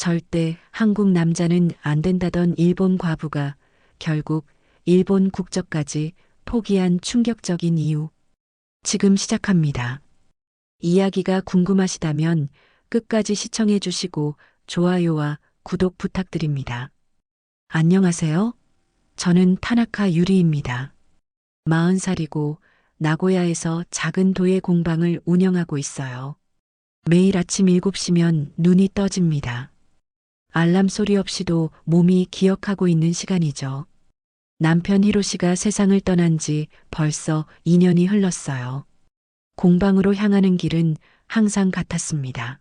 절대 한국 남자는 안 된다던 일본 과부가 결국 일본 국적까지 포기한 충격적인 이유. 지금 시작합니다. 이야기가 궁금하시다면 끝까지 시청해 주시고 좋아요와 구독 부탁드립니다. 안녕하세요. 저는 타나카 유리입니다. 40살이고 나고야에서 작은 도예 공방을 운영하고 있어요. 매일 아침 7시면 눈이 떠집니다. 알람 소리 없이도 몸이 기억하고 있는 시간이죠. 남편 히로시가 세상을 떠난 지 벌써 2년이 흘렀어요. 공방으로 향하는 길은 항상 같았습니다.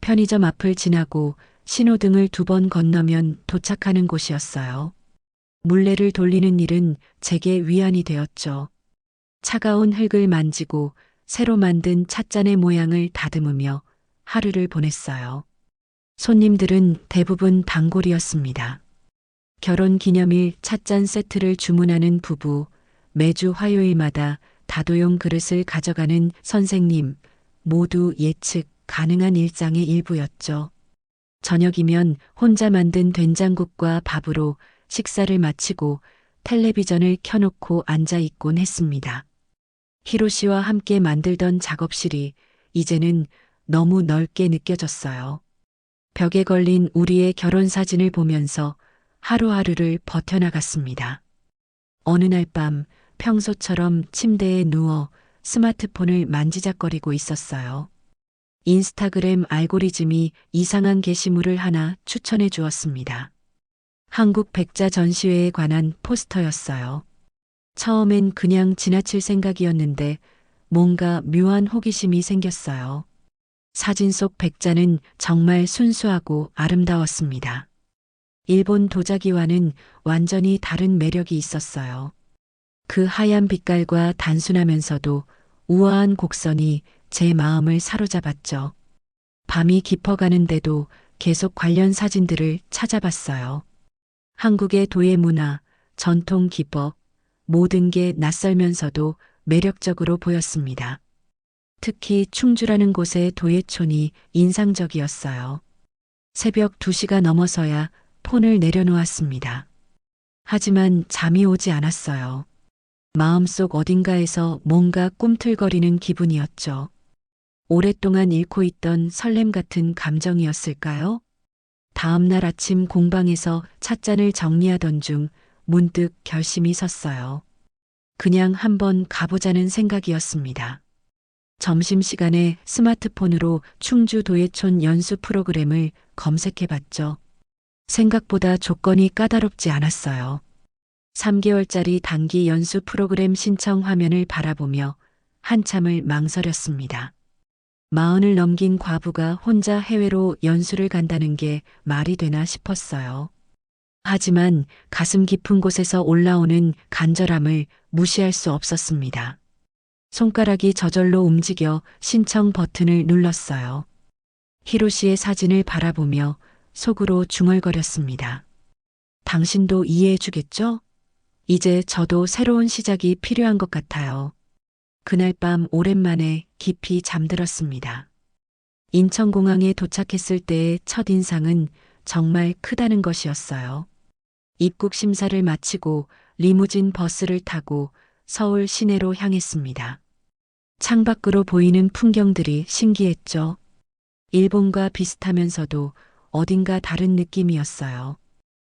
편의점 앞을 지나고 신호등을 두 번 건너면 도착하는 곳이었어요. 물레를 돌리는 일은 제게 위안이 되었죠. 차가운 흙을 만지고 새로 만든 찻잔의 모양을 다듬으며 하루를 보냈어요. 손님들은 대부분 단골이었습니다. 결혼 기념일 찻잔 세트를 주문하는 부부, 매주 화요일마다 다도용 그릇을 가져가는 선생님, 모두 예측 가능한 일상의 일부였죠. 저녁이면 혼자 만든 된장국과 밥으로 식사를 마치고 텔레비전을 켜놓고 앉아 있곤 했습니다. 히로시와 함께 만들던 작업실이 이제는 너무 넓게 느껴졌어요. 벽에 걸린 우리의 결혼 사진을 보면서 하루하루를 버텨나갔습니다. 어느 날 밤 평소처럼 침대에 누워 스마트폰을 만지작거리고 있었어요. 인스타그램 알고리즘이 이상한 게시물을 하나 추천해 주었습니다. 한국 백자 전시회에 관한 포스터였어요. 처음엔 그냥 지나칠 생각이었는데 뭔가 묘한 호기심이 생겼어요. 사진 속 백자는 정말 순수하고 아름다웠습니다. 일본 도자기와는 완전히 다른 매력이 있었어요. 그 하얀 빛깔과 단순하면서도 우아한 곡선이 제 마음을 사로잡았죠. 밤이 깊어가는데도 계속 관련 사진들을 찾아봤어요. 한국의 도예 문화, 전통 기법, 모든 게 낯설면서도 매력적으로 보였습니다. 특히 충주라는 곳의 도예촌이 인상적이었어요. 새벽 2시가 넘어서야 폰을 내려놓았습니다. 하지만 잠이 오지 않았어요. 마음속 어딘가에서 뭔가 꿈틀거리는 기분이었죠. 오랫동안 잃고 있던 설렘 같은 감정이었을까요? 다음 날 아침 공방에서 찻잔을 정리하던 중 문득 결심이 섰어요. 그냥 한번 가보자는 생각이었습니다. 점심시간에 스마트폰으로 충주 도예촌 연수 프로그램을 검색해 봤죠. 생각보다 조건이 까다롭지 않았어요. 3개월짜리 단기 연수 프로그램 신청 화면을 바라보며 한참을 망설였습니다. 마흔을 넘긴 과부가 혼자 해외로 연수를 간다는 게 말이 되나 싶었어요. 하지만 가슴 깊은 곳에서 올라오는 간절함을 무시할 수 없었습니다. 손가락이 저절로 움직여 신청 버튼을 눌렀어요. 히로시의 사진을 바라보며 속으로 중얼거렸습니다. 당신도 이해해 주겠죠? 이제 저도 새로운 시작이 필요한 것 같아요. 그날 밤 오랜만에 깊이 잠들었습니다. 인천공항에 도착했을 때의 첫 인상은 정말 크다는 것이었어요. 입국 심사를 마치고 리무진 버스를 타고 서울 시내로 향했습니다. 창밖으로 보이는 풍경들이 신기했죠. 일본과 비슷하면서도 어딘가 다른 느낌이었어요.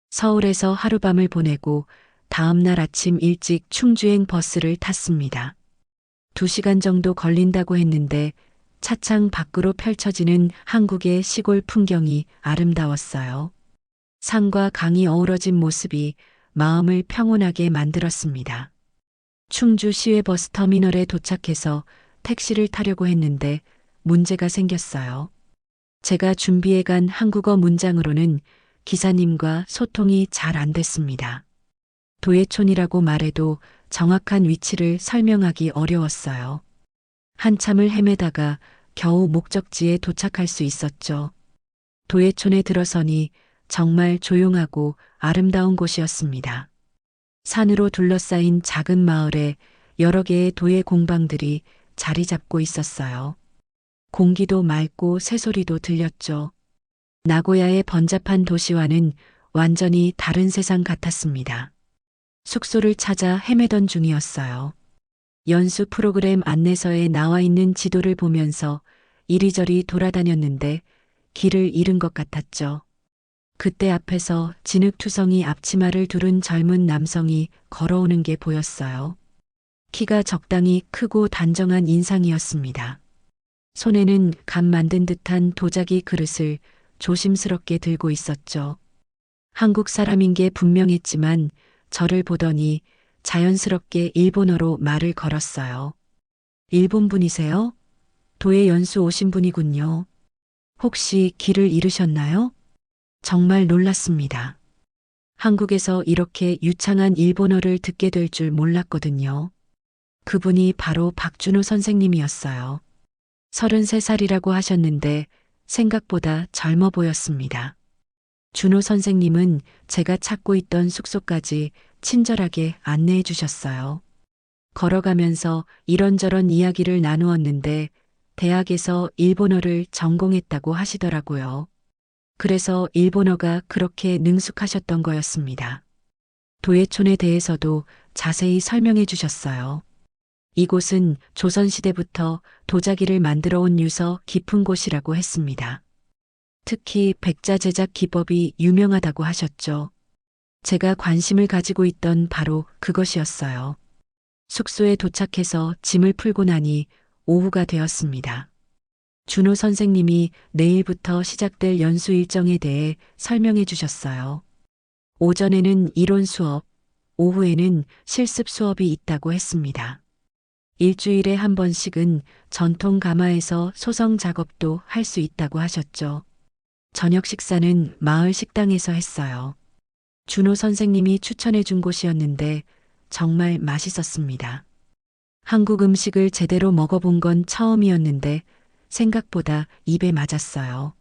서울에서 하룻밤을 보내고 다음날 아침 일찍 충주행 버스를 탔습니다. 두 시간 정도 걸린다고 했는데 차창 밖으로 펼쳐지는 한국의 시골 풍경이 아름다웠어요. 산과 강이 어우러진 모습이 마음을 평온하게 만들었습니다. 충주 시외버스 터미널에 도착해서 택시를 타려고 했는데 문제가 생겼어요. 제가 준비해 간 한국어 문장으로는 기사님과 소통이 잘 안 됐습니다. 도예촌이라고 말해도 정확한 위치를 설명하기 어려웠어요. 한참을 헤매다가 겨우 목적지에 도착할 수 있었죠. 도예촌에 들어서니 정말 조용하고 아름다운 곳이었습니다. 산으로 둘러싸인 작은 마을에 여러 개의 도예 공방들이 자리 잡고 있었어요. 공기도 맑고 새소리도 들렸죠. 나고야의 번잡한 도시와는 완전히 다른 세상 같았습니다. 숙소를 찾아 헤매던 중이었어요. 연수 프로그램 안내서에 나와 있는 지도를 보면서 이리저리 돌아다녔는데 길을 잃은 것 같았죠. 그때 앞에서 진흙투성이 앞치마를 두른 젊은 남성이 걸어오는 게 보였어요. 키가 적당히 크고 단정한 인상이었습니다. 손에는 간 만든 듯한 도자기 그릇을 조심스럽게 들고 있었죠. 한국 사람인 게 분명했지만 저를 보더니 자연스럽게 일본어로 말을 걸었어요. 일본 분이세요? 도에 연수 오신 분이군요. 혹시 길을 잃으셨나요? 정말 놀랐습니다. 한국에서 이렇게 유창한 일본어를 듣게 될 줄 몰랐거든요. 그분이 바로 박준호 선생님이었어요. 33살이라고 하셨는데 생각보다 젊어 보였습니다. 준호 선생님은 제가 찾고 있던 숙소까지 친절하게 안내해 주셨어요. 걸어가면서 이런저런 이야기를 나누었는데 대학에서 일본어를 전공했다고 하시더라고요. 그래서 일본어가 그렇게 능숙하셨던 거였습니다. 도예촌에 대해서도 자세히 설명해 주셨어요. 이곳은 조선시대부터 도자기를 만들어 온 유서 깊은 곳이라고 했습니다. 특히 백자 제작 기법이 유명하다고 하셨죠. 제가 관심을 가지고 있던 바로 그것이었어요. 숙소에 도착해서 짐을 풀고 나니 오후가 되었습니다. 준호 선생님이 내일부터 시작될 연수 일정에 대해 설명해 주셨어요. 오전에는 이론 수업, 오후에는 실습 수업이 있다고 했습니다. 일주일에 한 번씩은 전통 가마에서 소성 작업도 할 수 있다고 하셨죠. 저녁 식사는 마을 식당에서 했어요. 준호 선생님이 추천해 준 곳이었는데 정말 맛있었습니다. 한국 음식을 제대로 먹어본 건 처음이었는데 생각보다 입에 맞았어요.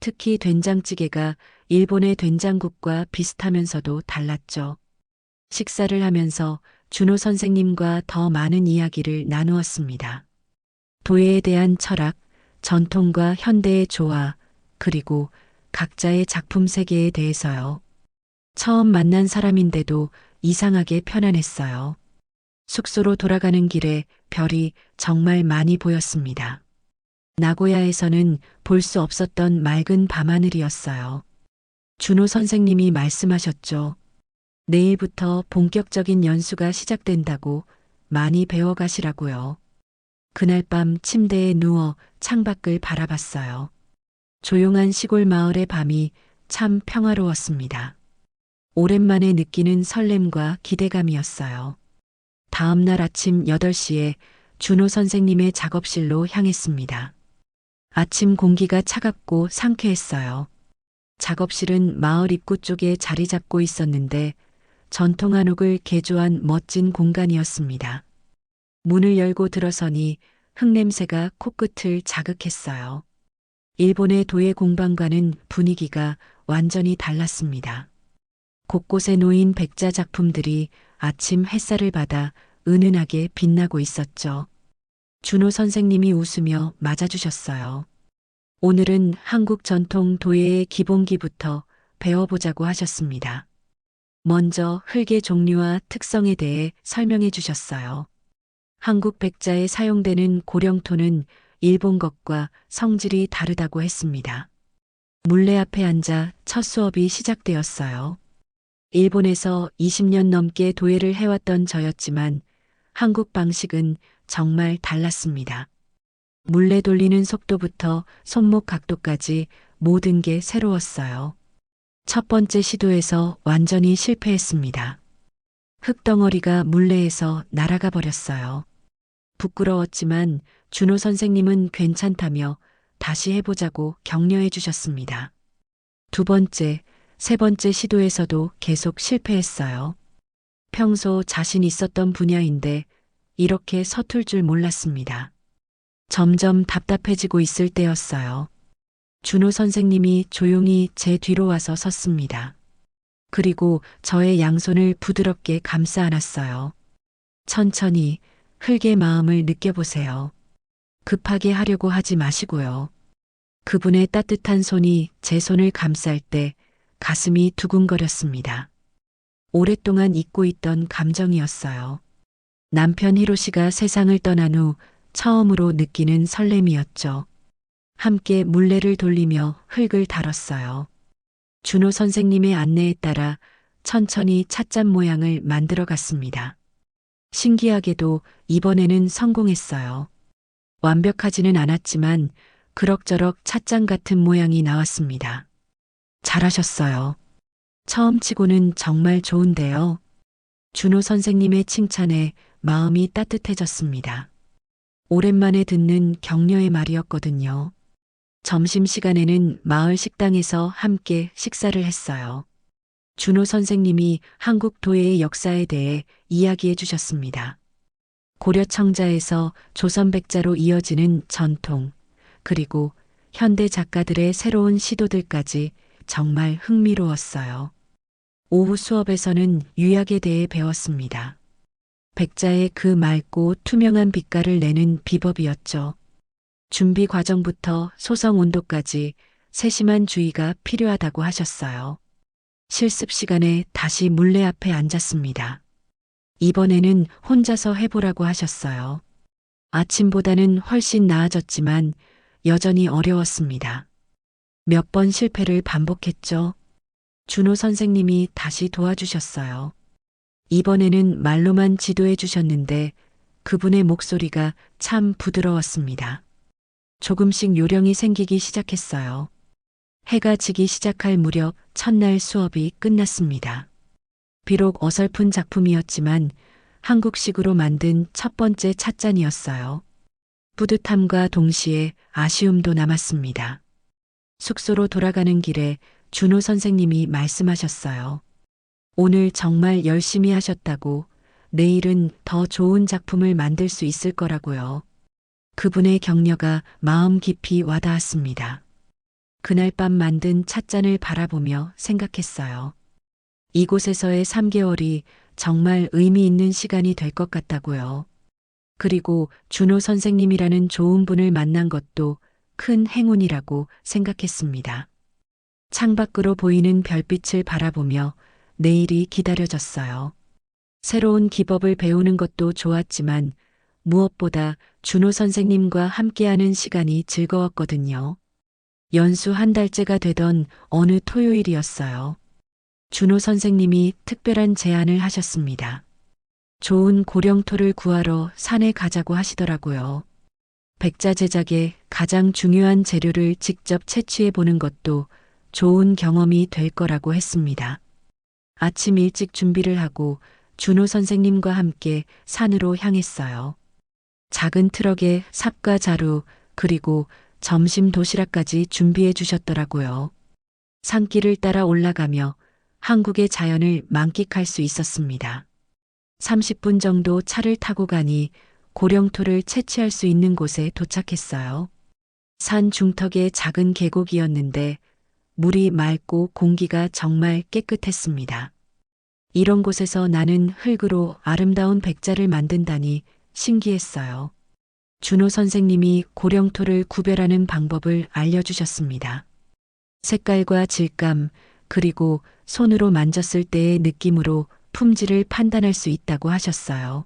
특히 된장찌개가 일본의 된장국과 비슷하면서도 달랐죠. 식사를 하면서 준호 선생님과 더 많은 이야기를 나누었습니다. 도예에 대한 철학, 전통과 현대의 조화, 그리고 각자의 작품 세계에 대해서요. 처음 만난 사람인데도 이상하게 편안했어요. 숙소로 돌아가는 길에 별이 정말 많이 보였습니다. 나고야에서는 볼 수 없었던 맑은 밤하늘이었어요. 준호 선생님이 말씀하셨죠. 내일부터 본격적인 연수가 시작된다고 많이 배워가시라고요. 그날 밤 침대에 누워 창밖을 바라봤어요. 조용한 시골 마을의 밤이 참 평화로웠습니다. 오랜만에 느끼는 설렘과 기대감이었어요. 다음 날 아침 8시에 준호 선생님의 작업실로 향했습니다. 아침 공기가 차갑고 상쾌했어요. 작업실은 마을 입구 쪽에 자리 잡고 있었는데 전통 한옥을 개조한 멋진 공간이었습니다. 문을 열고 들어서니 흙냄새가 코끝을 자극했어요. 일본의 도예 공방과는 분위기가 완전히 달랐습니다. 곳곳에 놓인 백자 작품들이 아침 햇살을 받아 은은하게 빛나고 있었죠. 준호 선생님이 웃으며 맞아주셨어요. 오늘은 한국 전통 도예의 기본기부터 배워보자고 하셨습니다. 먼저 흙의 종류와 특성에 대해 설명해 주셨어요. 한국 백자에 사용되는 고령토는 일본 것과 성질이 다르다고 했습니다. 물레 앞에 앉아 첫 수업이 시작되었어요. 일본에서 20년 넘게 도예를 해왔던 저였지만 한국 방식은 정말 달랐습니다. 물레 돌리는 속도부터 손목 각도까지 모든 게 새로웠어요. 첫 번째 시도에서 완전히 실패했습니다. 흙덩어리가 물레에서 날아가 버렸어요. 부끄러웠지만 준호 선생님은 괜찮다며 다시 해보자고 격려해 주셨습니다. 두 번째, 세 번째 시도에서도 계속 실패했어요. 평소 자신 있었던 분야인데 이렇게 서툴 줄 몰랐습니다. 점점 답답해지고 있을 때였어요. 준호 선생님이 조용히 제 뒤로 와서 섰습니다. 그리고 저의 양손을 부드럽게 감싸 안았어요. 천천히 흙의 마음을 느껴보세요. 급하게 하려고 하지 마시고요. 그분의 따뜻한 손이 제 손을 감쌀 때 가슴이 두근거렸습니다. 오랫동안 잊고 있던 감정이었어요. 남편 히로시가 세상을 떠난 후 처음으로 느끼는 설렘이었죠. 함께 물레를 돌리며 흙을 다뤘어요. 준호 선생님의 안내에 따라 천천히 찻잔 모양을 만들어 갔습니다. 신기하게도 이번에는 성공했어요. 완벽하지는 않았지만 그럭저럭 찻잔 같은 모양이 나왔습니다. 잘하셨어요. 처음 치고는 정말 좋은데요. 준호 선생님의 칭찬에 마음이 따뜻해졌습니다. 오랜만에 듣는 격려의 말이었거든요. 점심시간에는 마을 식당에서 함께 식사를 했어요. 준호 선생님이 한국 도예의 역사에 대해 이야기해 주셨습니다. 고려 청자에서 조선 백자로 이어지는 전통, 그리고 현대 작가들의 새로운 시도들까지 정말 흥미로웠어요. 오후 수업에서는 유약에 대해 배웠습니다. 백자의 그 맑고 투명한 빛깔을 내는 비법이었죠. 준비 과정부터 소성 온도까지 세심한 주의가 필요하다고 하셨어요. 실습 시간에 다시 물레 앞에 앉았습니다. 이번에는 혼자서 해보라고 하셨어요. 아침보다는 훨씬 나아졌지만 여전히 어려웠습니다. 몇 번 실패를 반복했죠. 준호 선생님이 다시 도와주셨어요. 이번에는 말로만 지도해 주셨는데 그분의 목소리가 참 부드러웠습니다. 조금씩 요령이 생기기 시작했어요. 해가 지기 시작할 무렵 첫날 수업이 끝났습니다. 비록 어설픈 작품이었지만 한국식으로 만든 첫 번째 찻잔이었어요. 뿌듯함과 동시에 아쉬움도 남았습니다. 숙소로 돌아가는 길에 준호 선생님이 말씀하셨어요. 오늘 정말 열심히 하셨다고 내일은 더 좋은 작품을 만들 수 있을 거라고요. 그분의 격려가 마음 깊이 와닿았습니다. 그날 밤 만든 찻잔을 바라보며 생각했어요. 이곳에서의 3개월이 정말 의미 있는 시간이 될 것 같다고요. 그리고 준호 선생님이라는 좋은 분을 만난 것도 큰 행운이라고 생각했습니다. 창밖으로 보이는 별빛을 바라보며 내일이 기다려졌어요. 새로운 기법을 배우는 것도 좋았지만 무엇보다 준호 선생님과 함께하는 시간이 즐거웠거든요. 연수 한 달째가 되던 어느 토요일이었어요. 준호 선생님이 특별한 제안을 하셨습니다. 좋은 고령토를 구하러 산에 가자고 하시더라고요. 백자 제작에 가장 중요한 재료를 직접 채취해 보는 것도 좋은 경험이 될 거라고 했습니다. 아침 일찍 준비를 하고 준호 선생님과 함께 산으로 향했어요. 작은 트럭에 삽과 자루 그리고 점심 도시락까지 준비해 주셨더라고요. 산길을 따라 올라가며 한국의 자연을 만끽할 수 있었습니다. 30분 정도 차를 타고 가니 고령토를 채취할 수 있는 곳에 도착했어요. 산 중턱의 작은 계곡이었는데 물이 맑고 공기가 정말 깨끗했습니다. 이런 곳에서 나는 흙으로 아름다운 백자를 만든다니 신기했어요. 준호 선생님이 고령토를 구별하는 방법을 알려주셨습니다. 색깔과 질감, 그리고 손으로 만졌을 때의 느낌으로 품질을 판단할 수 있다고 하셨어요.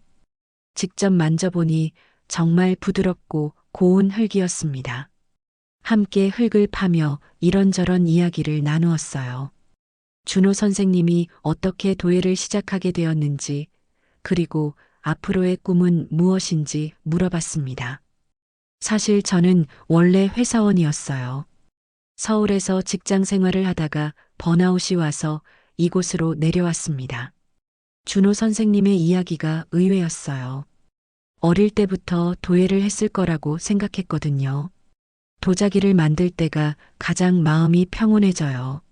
직접 만져보니 정말 부드럽고 고운 흙이었습니다. 함께 흙을 파며 이런저런 이야기를 나누었어요. 준호 선생님이 어떻게 도예를 시작하게 되었는지, 그리고 앞으로의 꿈은 무엇인지 물어봤습니다. 사실 저는 원래 회사원이었어요. 서울에서 직장 생활을 하다가 번아웃이 와서 이곳으로 내려왔습니다. 준호 선생님의 이야기가 의외였어요. 어릴 때부터 도예를 했을 거라고 생각했거든요. 도자기를 만들 때가 가장 마음이 평온해져요.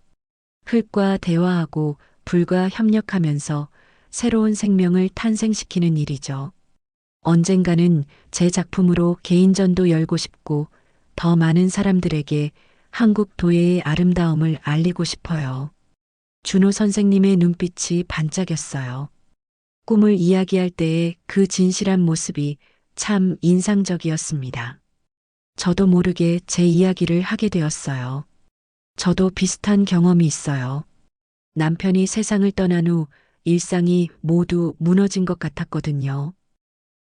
흙과 대화하고 불과 협력하면서 새로운 생명을 탄생시키는 일이죠. 언젠가는 제 작품으로 개인전도 열고 싶고 더 많은 사람들에게 한국 도예의 아름다움을 알리고 싶어요. 준호 선생님의 눈빛이 반짝였어요. 꿈을 이야기할 때의 그 진실한 모습이 참 인상적이었습니다. 저도 모르게 제 이야기를 하게 되었어요. 저도 비슷한 경험이 있어요. 남편이 세상을 떠난 후 일상이 모두 무너진 것 같았거든요.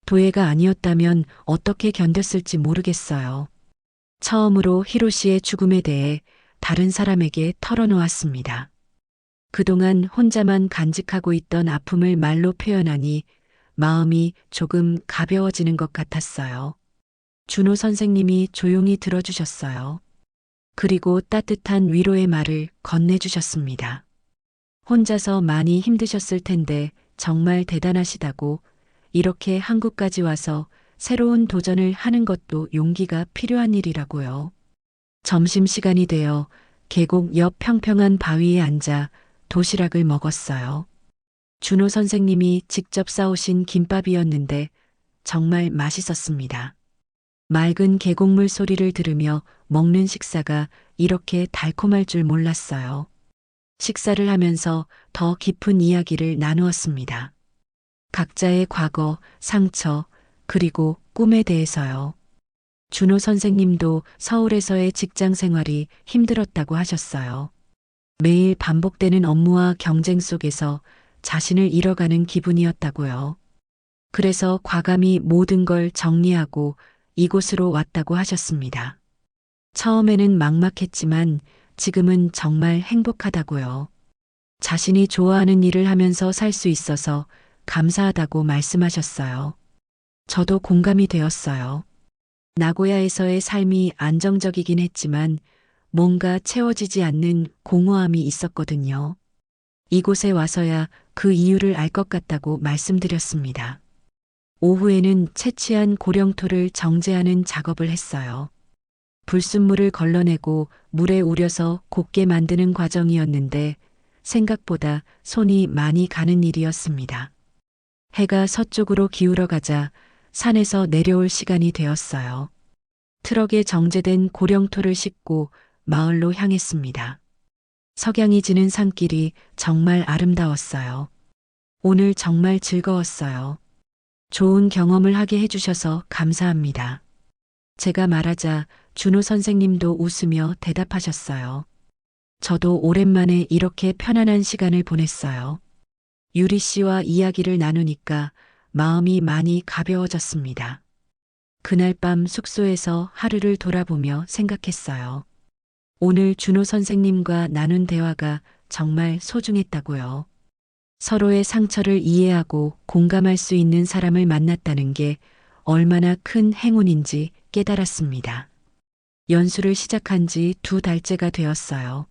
도예가 아니었다면 어떻게 견뎠을지 모르겠어요. 처음으로 히로 시의 죽음에 대해 다른 사람에게 털어놓았습니다. 그동안 혼자만 간직하고 있던 아픔을 말로 표현하니 마음이 조금 가벼워지는 것 같았어요. 준호 선생님이 조용히 들어주셨어요. 그리고 따뜻한 위로의 말을 건네주셨습니다. 혼자서 많이 힘드셨을 텐데 정말 대단하시다고 이렇게 한국까지 와서 새로운 도전을 하는 것도 용기가 필요한 일이라고요. 점심시간이 되어 계곡 옆 평평한 바위에 앉아 도시락을 먹었어요. 준호 선생님이 직접 싸오신 김밥이었는데 정말 맛있었습니다. 맑은 계곡물 소리를 들으며 먹는 식사가 이렇게 달콤할 줄 몰랐어요. 식사를 하면서 더 깊은 이야기를 나누었습니다. 각자의 과거, 상처, 그리고 꿈에 대해서요. 준호 선생님도 서울에서의 직장 생활이 힘들었다고 하셨어요. 매일 반복되는 업무와 경쟁 속에서 자신을 잃어가는 기분이었다고요. 그래서 과감히 모든 걸 정리하고 이곳으로 왔다고 하셨습니다. 처음에는 막막했지만 지금은 정말 행복하다고요. 자신이 좋아하는 일을 하면서 살 수 있어서 감사하다고 말씀하셨어요. 저도 공감이 되었어요. 나고야에서의 삶이 안정적이긴 했지만 뭔가 채워지지 않는 공허함이 있었거든요. 이곳에 와서야 그 이유를 알 것 같다고 말씀드렸습니다. 오후에는 채취한 고령토를 정제하는 작업을 했어요. 불순물을 걸러내고 물에 우려서 곱게 만드는 과정이었는데 생각보다 손이 많이 가는 일이었습니다. 해가 서쪽으로 기울어 가자 산에서 내려올 시간이 되었어요. 트럭에 정제된 고령토를 싣고 마을로 향했습니다. 석양이 지는 산길이 정말 아름다웠어요. 오늘 정말 즐거웠어요. 좋은 경험을 하게 해주셔서 감사합니다. 제가 말하자 준호 선생님도 웃으며 대답하셨어요. 저도 오랜만에 이렇게 편안한 시간을 보냈어요. 유리 씨와 이야기를 나누니까 마음이 많이 가벼워졌습니다. 그날 밤 숙소에서 하루를 돌아보며 생각했어요. 오늘 준호 선생님과 나눈 대화가 정말 소중했다고요. 서로의 상처를 이해하고 공감할 수 있는 사람을 만났다는 게 얼마나 큰 행운인지 깨달았습니다. 연수를 시작한 지 두 달째가 되었어요.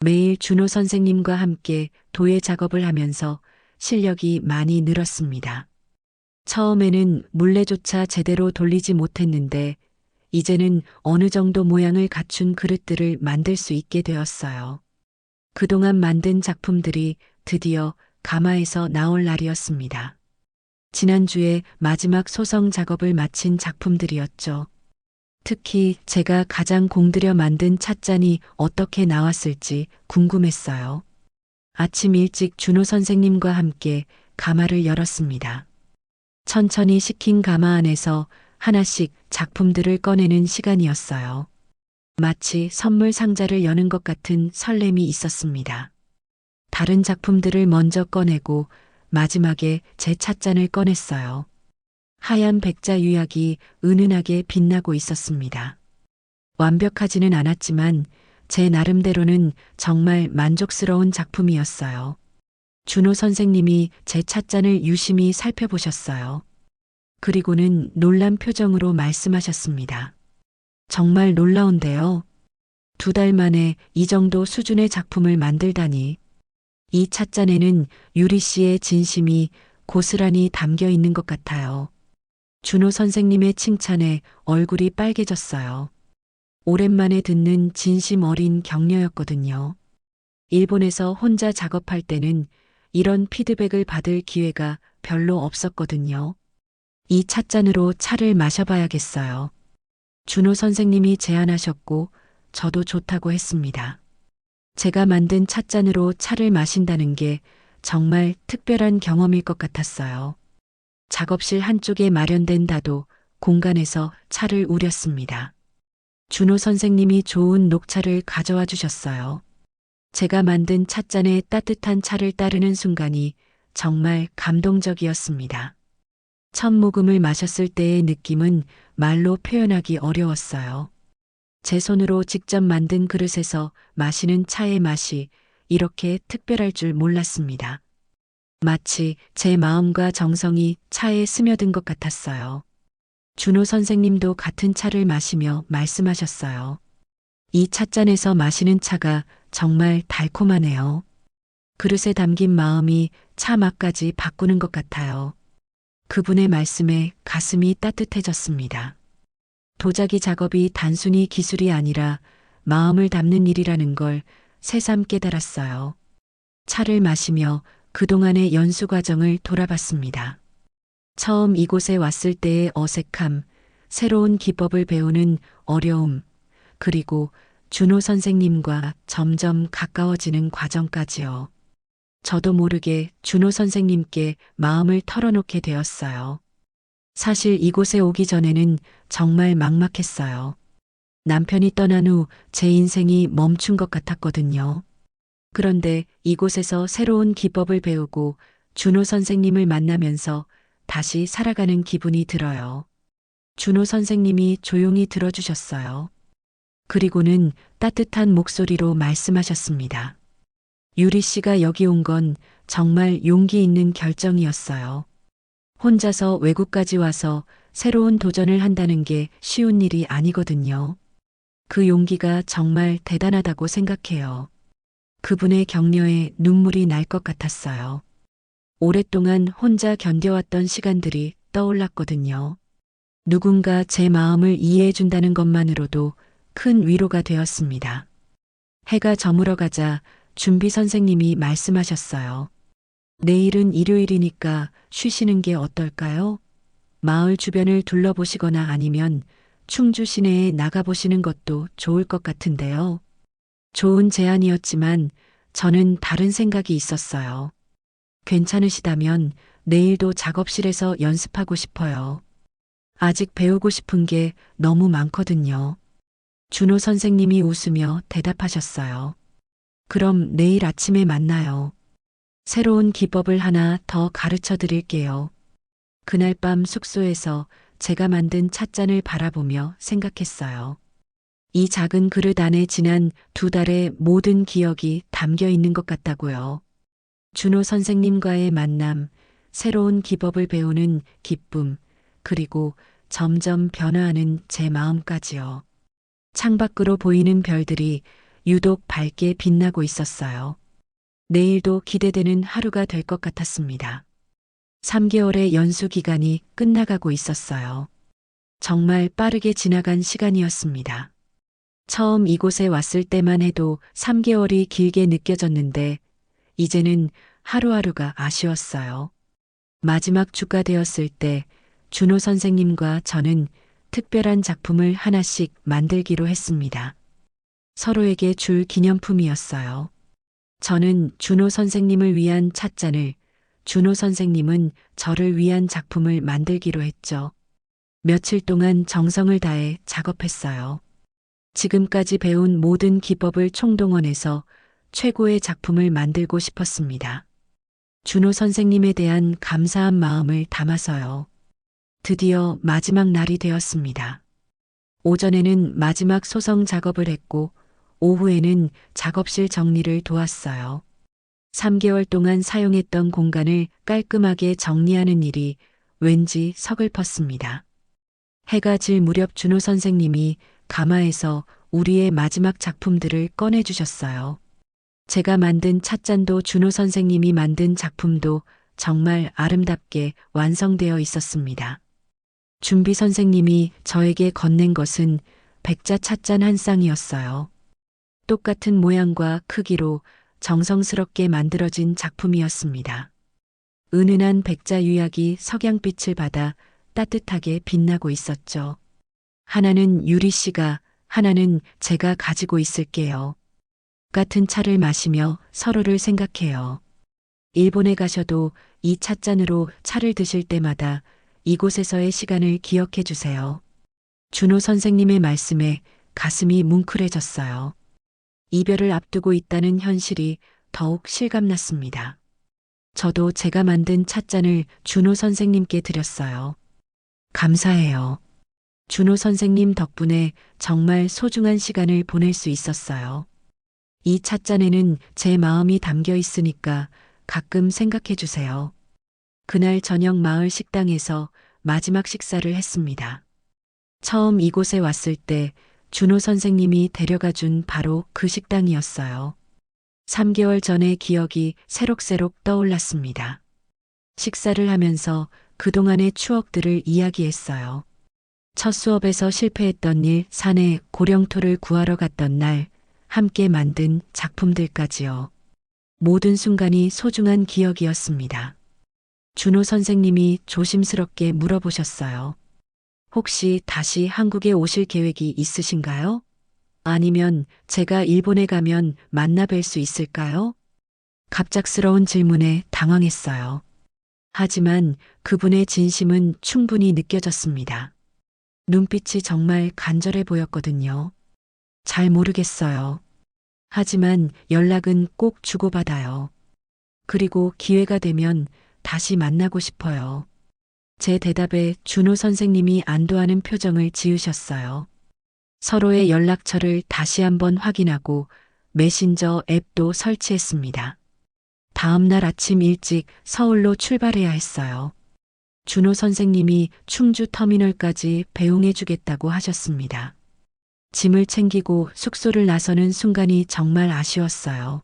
매일 준호 선생님과 함께 도예 작업을 하면서 실력이 많이 늘었습니다. 처음에는 물레조차 제대로 돌리지 못했는데 이제는 어느 정도 모양을 갖춘 그릇들을 만들 수 있게 되었어요. 그동안 만든 작품들이 드디어 가마에서 나올 날이었습니다. 지난주에 마지막 소성 작업을 마친 작품들이었죠. 특히 제가 가장 공들여 만든 찻잔이 어떻게 나왔을지 궁금했어요. 아침 일찍 준호 선생님과 함께 가마를 열었습니다. 천천히 식힌 가마 안에서 하나씩 작품들을 꺼내는 시간이었어요. 마치 선물 상자를 여는 것 같은 설렘이 있었습니다. 다른 작품들을 먼저 꺼내고 마지막에 제 찻잔을 꺼냈어요. 하얀 백자 유약이 은은하게 빛나고 있었습니다. 완벽하지는 않았지만 제 나름대로는 정말 만족스러운 작품이었어요. 준호 선생님이 제 찻잔을 유심히 살펴보셨어요. 그리고는 놀란 표정으로 말씀하셨습니다. 정말 놀라운데요. 두 달 만에 이 정도 수준의 작품을 만들다니. 이 찻잔에는 유리 씨의 진심이 고스란히 담겨 있는 것 같아요. 준호 선생님의 칭찬에 얼굴이 빨개졌어요. 오랜만에 듣는 진심 어린 격려였거든요. 일본에서 혼자 작업할 때는 이런 피드백을 받을 기회가 별로 없었거든요. 이 찻잔으로 차를 마셔봐야겠어요. 준호 선생님이 제안하셨고 저도 좋다고 했습니다. 제가 만든 찻잔으로 차를 마신다는 게 정말 특별한 경험일 것 같았어요. 작업실 한쪽에 마련된 다도 공간에서 차를 우렸습니다. 준호 선생님이 좋은 녹차를 가져와 주셨어요. 제가 만든 찻잔에 따뜻한 차를 따르는 순간이 정말 감동적이었습니다. 첫 모금을 마셨을 때의 느낌은 말로 표현하기 어려웠어요. 제 손으로 직접 만든 그릇에서 마시는 차의 맛이 이렇게 특별할 줄 몰랐습니다. 마치 제 마음과 정성이 차에 스며든 것 같았어요. 준호 선생님도 같은 차를 마시며 말씀하셨어요. 이 찻잔에서 마시는 차가 정말 달콤하네요. 그릇에 담긴 마음이 차 맛까지 바꾸는 것 같아요. 그분의 말씀에 가슴이 따뜻해졌습니다. 도자기 작업이 단순히 기술이 아니라 마음을 담는 일이라는 걸 새삼 깨달았어요. 차를 마시며 그동안의 연수 과정을 돌아봤습니다. 처음 이곳에 왔을 때의 어색함, 새로운 기법을 배우는 어려움, 그리고 준호 선생님과 점점 가까워지는 과정까지요. 저도 모르게 준호 선생님께 마음을 털어놓게 되었어요. 사실 이곳에 오기 전에는 정말 막막했어요. 남편이 떠난 후 제 인생이 멈춘 것 같았거든요. 그런데 이곳에서 새로운 기법을 배우고 준호 선생님을 만나면서 다시 살아가는 기분이 들어요. 준호 선생님이 조용히 들어주셨어요. 그리고는 따뜻한 목소리로 말씀하셨습니다. 유리 씨가 여기 온 건 정말 용기 있는 결정이었어요. 혼자서 외국까지 와서 새로운 도전을 한다는 게 쉬운 일이 아니거든요. 그 용기가 정말 대단하다고 생각해요. 그분의 격려에 눈물이 날 것 같았어요. 오랫동안 혼자 견뎌왔던 시간들이 떠올랐거든요. 누군가 제 마음을 이해해 준다는 것만으로도 큰 위로가 되었습니다. 해가 저물어 가자 준비 선생님이 말씀하셨어요. 내일은 일요일이니까 쉬시는 게 어떨까요? 마을 주변을 둘러보시거나 아니면 충주 시내에 나가보시는 것도 좋을 것 같은데요. 좋은 제안이었지만 저는 다른 생각이 있었어요. 괜찮으시다면 내일도 작업실에서 연습하고 싶어요. 아직 배우고 싶은 게 너무 많거든요. 준호 선생님이 웃으며 대답하셨어요. 그럼 내일 아침에 만나요. 새로운 기법을 하나 더 가르쳐 드릴게요. 그날 밤 숙소에서 제가 만든 찻잔을 바라보며 생각했어요. 이 작은 그릇 안에 지난 두 달의 모든 기억이 담겨 있는 것 같다고요. 준호 선생님과의 만남, 새로운 기법을 배우는 기쁨, 그리고 점점 변화하는 제 마음까지요. 창밖으로 보이는 별들이 유독 밝게 빛나고 있었어요. 내일도 기대되는 하루가 될 것 같았습니다. 3개월의 연수 기간이 끝나가고 있었어요. 정말 빠르게 지나간 시간이었습니다. 처음 이곳에 왔을 때만 해도 3개월이 길게 느껴졌는데 이제는 하루하루가 아쉬웠어요. 마지막 주가 되었을 때 준호 선생님과 저는 특별한 작품을 하나씩 만들기로 했습니다. 서로에게 줄 기념품이었어요. 저는 준호 선생님을 위한 찻잔을, 준호 선생님은 저를 위한 작품을 만들기로 했죠. 며칠 동안 정성을 다해 작업했어요. 지금까지 배운 모든 기법을 총동원해서 최고의 작품을 만들고 싶었습니다. 준호 선생님에 대한 감사한 마음을 담아서요. 드디어 마지막 날이 되었습니다. 오전에는 마지막 소성 작업을 했고 오후에는 작업실 정리를 도왔어요. 3개월 동안 사용했던 공간을 깔끔하게 정리하는 일이 왠지 서글펐습니다. 해가 질 무렵 준호 선생님이 가마에서 우리의 마지막 작품들을 꺼내주셨어요. 제가 만든 찻잔도 준호 선생님이 만든 작품도 정말 아름답게 완성되어 있었습니다. 준비 선생님이 저에게 건넨 것은 백자 찻잔 한 쌍이었어요. 똑같은 모양과 크기로 정성스럽게 만들어진 작품이었습니다. 은은한 백자 유약이 석양빛을 받아 따뜻하게 빛나고 있었죠. 하나는 유리 씨가, 하나는 제가 가지고 있을게요. 같은 차를 마시며 서로를 생각해요. 일본에 가셔도 이 찻잔으로 차를 드실 때마다 이곳에서의 시간을 기억해 주세요. 준호 선생님의 말씀에 가슴이 뭉클해졌어요. 이별을 앞두고 있다는 현실이 더욱 실감났습니다. 저도 제가 만든 찻잔을 준호 선생님께 드렸어요. 감사해요. 준호 선생님 덕분에 정말 소중한 시간을 보낼 수 있었어요. 이 찻잔에는 제 마음이 담겨 있으니까 가끔 생각해 주세요. 그날 저녁 마을 식당에서 마지막 식사를 했습니다. 처음 이곳에 왔을 때 준호 선생님이 데려가 준 바로 그 식당이었어요. 3개월 전의 기억이 새록새록 떠올랐습니다. 식사를 하면서 그동안의 추억들을 이야기했어요. 첫 수업에서 실패했던 일, 산에 고령토를 구하러 갔던 날, 함께 만든 작품들까지요. 모든 순간이 소중한 기억이었습니다. 준호 선생님이 조심스럽게 물어보셨어요. 혹시 다시 한국에 오실 계획이 있으신가요? 아니면 제가 일본에 가면 만나 뵐 수 있을까요? 갑작스러운 질문에 당황했어요. 하지만 그분의 진심은 충분히 느껴졌습니다. 눈빛이 정말 간절해 보였거든요. 잘 모르겠어요. 하지만 연락은 꼭 주고받아요. 그리고 기회가 되면 다시 만나고 싶어요. 제 대답에 준호 선생님이 안도하는 표정을 지으셨어요. 서로의 연락처를 다시 한번 확인하고 메신저 앱도 설치했습니다. 다음 날 아침 일찍 서울로 출발해야 했어요. 준호 선생님이 충주 터미널까지 배웅해 주겠다고 하셨습니다. 짐을 챙기고 숙소를 나서는 순간이 정말 아쉬웠어요.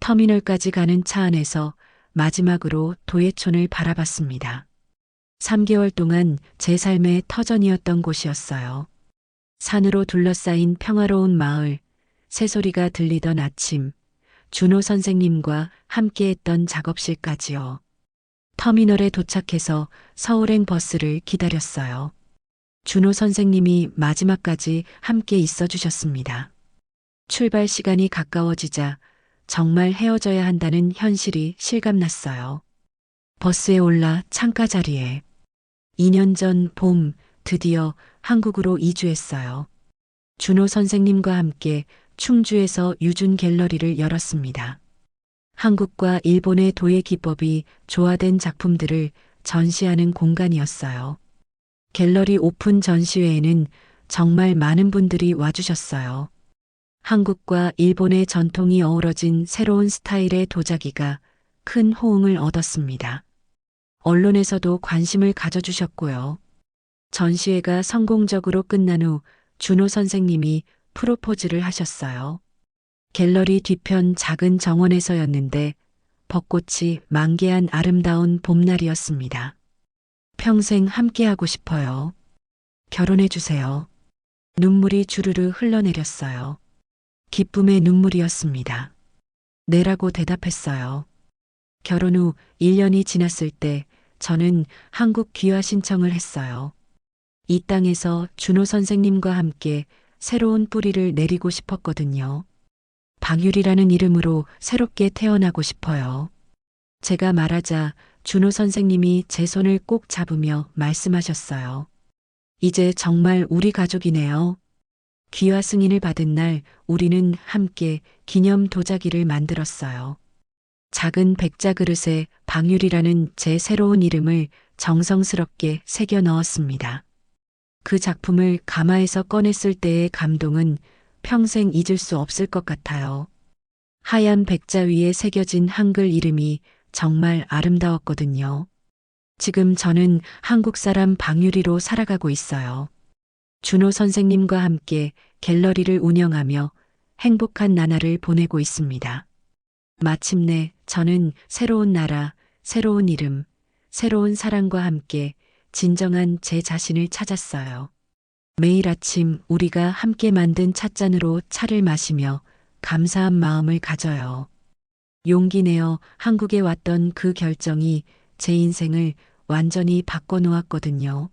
터미널까지 가는 차 안에서 마지막으로 도예촌을 바라봤습니다. 3개월 동안 제 삶의 터전이었던 곳이었어요. 산으로 둘러싸인 평화로운 마을, 새소리가 들리던 아침, 준호 선생님과 함께했던 작업실까지요. 터미널에 도착해서 서울행 버스를 기다렸어요. 준호 선생님이 마지막까지 함께 있어 주셨습니다. 출발 시간이 가까워지자 정말 헤어져야 한다는 현실이 실감났어요. 버스에 올라 창가 자리에 2년 전 봄 드디어 한국으로 이주했어요. 준호 선생님과 함께 충주에서 유준 갤러리를 열었습니다. 한국과 일본의 도예 기법이 조화된 작품들을 전시하는 공간이었어요. 갤러리 오픈 전시회에는 정말 많은 분들이 와주셨어요. 한국과 일본의 전통이 어우러진 새로운 스타일의 도자기가 큰 호응을 얻었습니다. 언론에서도 관심을 가져주셨고요. 전시회가 성공적으로 끝난 후 준호 선생님이 프로포즈를 하셨어요. 갤러리 뒤편 작은 정원에서였는데 벚꽃이 만개한 아름다운 봄날이었습니다. 평생 함께하고 싶어요. 결혼해 주세요. 눈물이 주르르 흘러내렸어요. 기쁨의 눈물이었습니다. 네라고 대답했어요. 결혼 후 1년이 지났을 때 저는 한국 귀화 신청을 했어요. 이 땅에서 준호 선생님과 함께 새로운 뿌리를 내리고 싶었거든요. 박유리라는 이름으로 새롭게 태어나고 싶어요. 제가 말하자 준호 선생님이 제 손을 꼭 잡으며 말씀하셨어요. 이제 정말 우리 가족이네요. 귀화 승인을 받은 날 우리는 함께 기념 도자기를 만들었어요. 작은 백자 그릇에 방율이라는 제 새로운 이름을 정성스럽게 새겨 넣었습니다. 그 작품을 가마에서 꺼냈을 때의 감동은 평생 잊을 수 없을 것 같아요. 하얀 백자 위에 새겨진 한글 이름이 정말 아름다웠거든요. 지금 저는 한국 사람 방유리로 살아가고 있어요. 준호 선생님과 함께 갤러리를 운영하며 행복한 나날을 보내고 있습니다. 마침내 저는 새로운 나라, 새로운 이름, 새로운 사랑과 함께 진정한 제 자신을 찾았어요. 매일 아침 우리가 함께 만든 찻잔으로 차를 마시며 감사한 마음을 가져요. 용기 내어 한국에 왔던 그 결정이 제 인생을 완전히 바꿔놓았거든요.